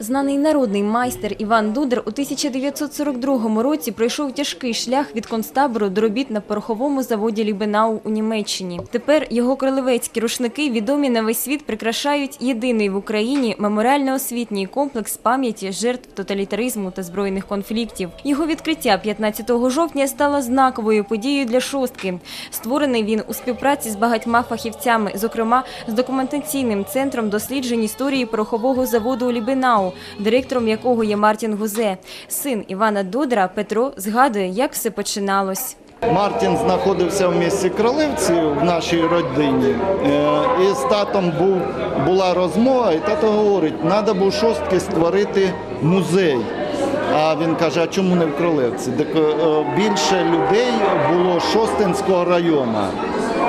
Знаний народний майстер Іван Дудер у 1942 році пройшов тяжкий шлях від концтабору до робіт на пороховому заводі Лібенау у Німеччині. Тепер його кролевецькі рушники, відомі на весь світ, прикрашають єдиний в Україні меморіально-освітній комплекс пам'яті жертв тоталітаризму та збройних конфліктів. Його відкриття 15 жовтня стало знаковою подією для шостки. Створений він у співпраці з багатьма фахівцями, зокрема з документаційним центром досліджень історії порохового заводу Лібенау, директором якого є Мартін Гузе. Син Івана Дудера Петро згадує, як все починалось. Мартін знаходився в місті Кролевці в нашій родині. Е, І з татом був, була розмова, і тато говорить, треба було шостки створити музей. А він каже, а чому не в Кролевці? Так е, більше людей було Шостинського району.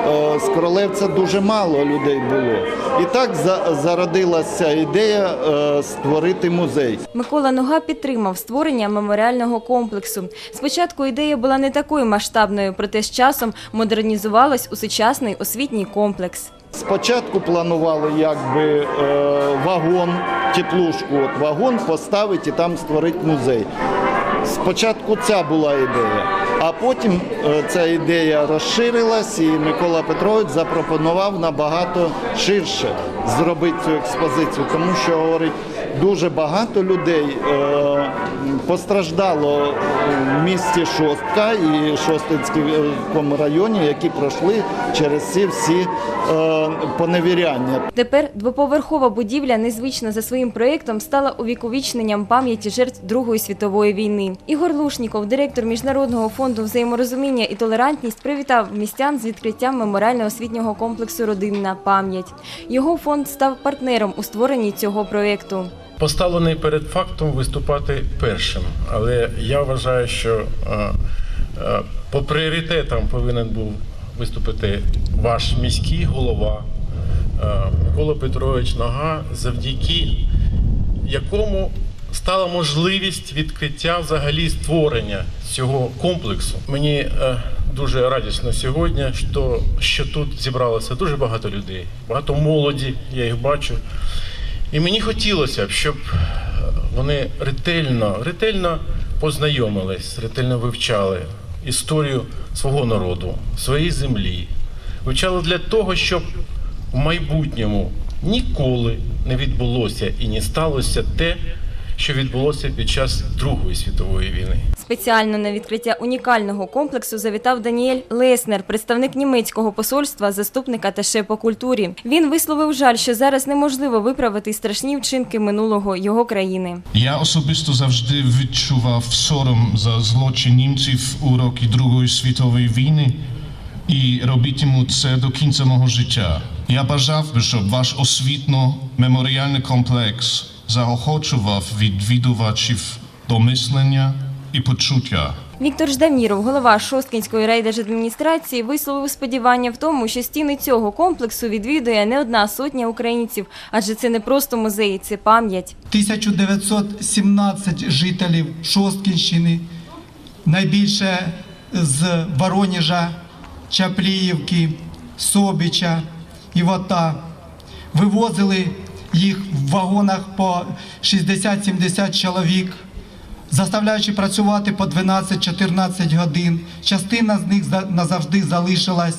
Е, З Кролевця дуже мало людей було. І так за- зародилася ідея е, створити музей. Микола Нога підтримав створення меморіального комплексу. Спочатку ідея була не такою масштабною, проте з часом модернізувалась у сучасний освітній комплекс. Спочатку планували якби е, вагон, теплушку, от вагон поставити і там створити музей. Спочатку ця була ідея, а потім е, ця ідея розширилась, і Микола Петрович запропонував набагато ширше зробити цю експозицію, тому що говорить, дуже багато людей е, постраждало в місті Шостка і Шостинському районі, які пройшли через ці всі е, поневіряння. Тепер двоповерхова будівля, незвична за своїм проєктом, стала увіковічненням пам'яті жертв Другої світової війни. Ігор Лушніков, директор Міжнародного фонду взаєморозуміння і толерантність, привітав містян з відкриттям меморіально-освітнього комплексу Родинна пам'ять. Його фонд став партнером у створенні цього проєкту. Поставлений перед фактом виступати першим. Але я вважаю, що е, е, по пріоритетам повинен був виступити ваш міський голова е, Микола Петрович Нога, завдяки якому стала можливість відкриття взагалі створення цього комплексу. Мені дуже радісно сьогодні, що, що тут зібралося дуже багато людей, багато молоді, я їх бачу. І мені хотілося б, щоб вони ретельно, ретельно познайомились, ретельно вивчали історію свого народу, своєї землі. Вивчали для того, щоб в майбутньому ніколи не відбулося і не сталося те, що відбулося під час Другої світової війни. Спеціально на відкриття унікального комплексу завітав Даніель Леснер, представник німецького посольства, заступник аташе по культурі. Він висловив жаль, що зараз неможливо виправити страшні вчинки минулого його країни. Я особисто завжди відчував сором за злочин німців у роки Другої світової війни і робитиму це до кінця мого життя. Я бажав би, щоб ваш освітно-меморіальний комплекс заохочував відвідувачів до мислення і почуття. Віктор Ждаміров, голова Шосткінської райдержадміністрації, висловив сподівання в тому, що стіни цього комплексу відвідує не одна сотня українців, адже це не просто музей, це пам'ять. 1917 жителів Шосткінщини, найбільше з Воронежа, Чапліївки, Собіча, Івота. Вивозили їх в вагонах по 60-70 чоловік, заставляючи працювати по 12-14 годин. Частина з них за- назавжди залишилась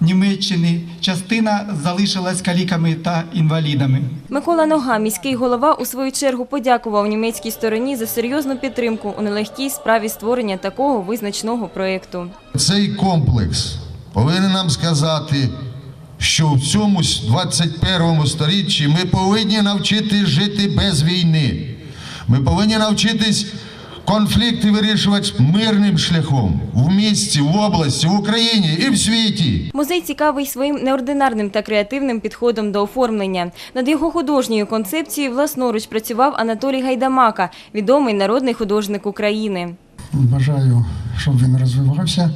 в Німеччині, частина залишилась каліками та інвалідами. Микола Нога, міський голова, у свою чергу подякував німецькій стороні за серйозну підтримку у нелегкій справі створення такого визначного проєкту. Цей комплекс повинен нам сказати, що в цьому 21 сторіччі ми повинні навчитись жити без війни. Ми повинні навчитись конфлікти вирішувати мирним шляхом в місті, в області, в Україні і в світі. Музей цікавий своїм неординарним та креативним підходом до оформлення. Над його художньою концепцією власноруч працював Анатолій Гайдамака, відомий народний художник України. Бажаю, щоб він розвивався.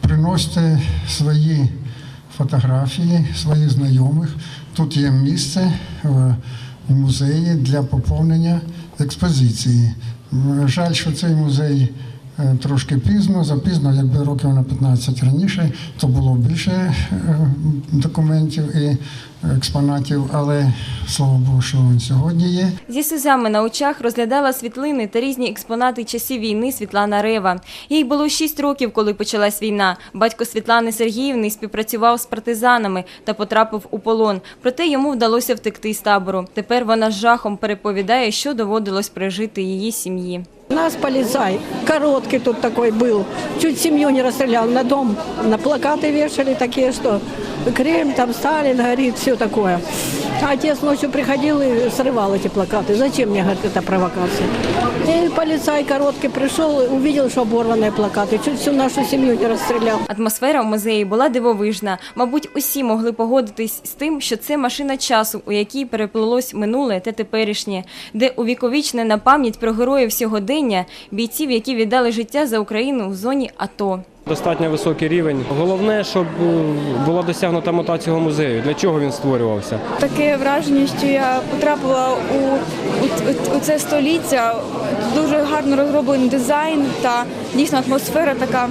Приносьте свої фотографії, своїх знайомих. Тут є місце в музеї для поповнення експозиції. Жаль, що цей музей трошки пізно, запізно, якби років на 15 раніше, то було більше е, документів і експонатів, але слава Богу, що він сьогодні є. Зі сльозами на очах розглядала світлини та різні експонати часів війни Світлана Рева. Їй було 6 років, коли почалась війна. Батько Світлани Сергіївни співпрацював з партизанами та потрапив у полон. Проте йому вдалося втекти з табору. Тепер вона з жахом переповідає, що доводилось пережити її сім'ї. У нас полицай, короткий тут такой был, чуть семью не расстрелял, на дом, на плакаты вешали такие, что Кремль, там Сталин горит, все такое. А отец ночью приходил и срывал эти плакаты. Зачем мне, говорит, эта провокация? И полицай короткий пришел, увидел, что оборванные плакаты, чуть всю нашу семью не расстрелял. Атмосфера в музеї була дивовижна. Мабуть, усі могли погодитись з тим, що це машина часу, у якій переплилось минуле та теперішнє, де увіковічнена пам'ять про героїв сьогодення, бійців, які віддали життя за Україну в зоні АТО. Достатньо високий рівень. Головне, щоб е, була досягнута мета цього музею. Для чого він створювався? Таке враження, що я потрапила у, у, у це століття. Дуже гарно розроблений дизайн та дійсно атмосфера така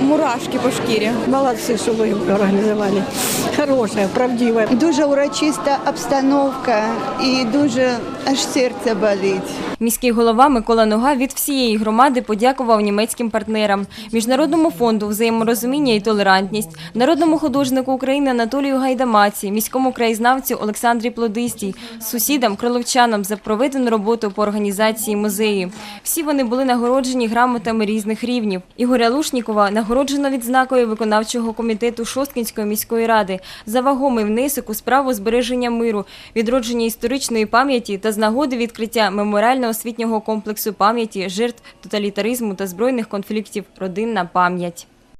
мурашки по шкірі. Молодцы, что вы организовали. Хорошая, правдивая. Дуже урочиста обстановка і дуже аж серце болить. Міський голова Микола Нога від всієї громади подякував німецьким партнерам, Міжнародному фонду взаєморозуміння і толерантність, народному художнику України Анатолію Гайдамаці, міському краєзнавцю Олександрі Плодистій, сусідам кроловчанам за проведену роботу по організації музею. Всі вони були нагороджені грамотами різних рівнів. Ігоря Лушнікова нагороджено відзнакою виконавчого комітету Шосткінської міської ради за вагомий внесок у справу збереження миру, відродження історичної пам'яті та з нагоди відкриття меморіально-освітнього комплексу пам'яті жертв тоталітаризму та збройних конфліктів Родинна пам'ять.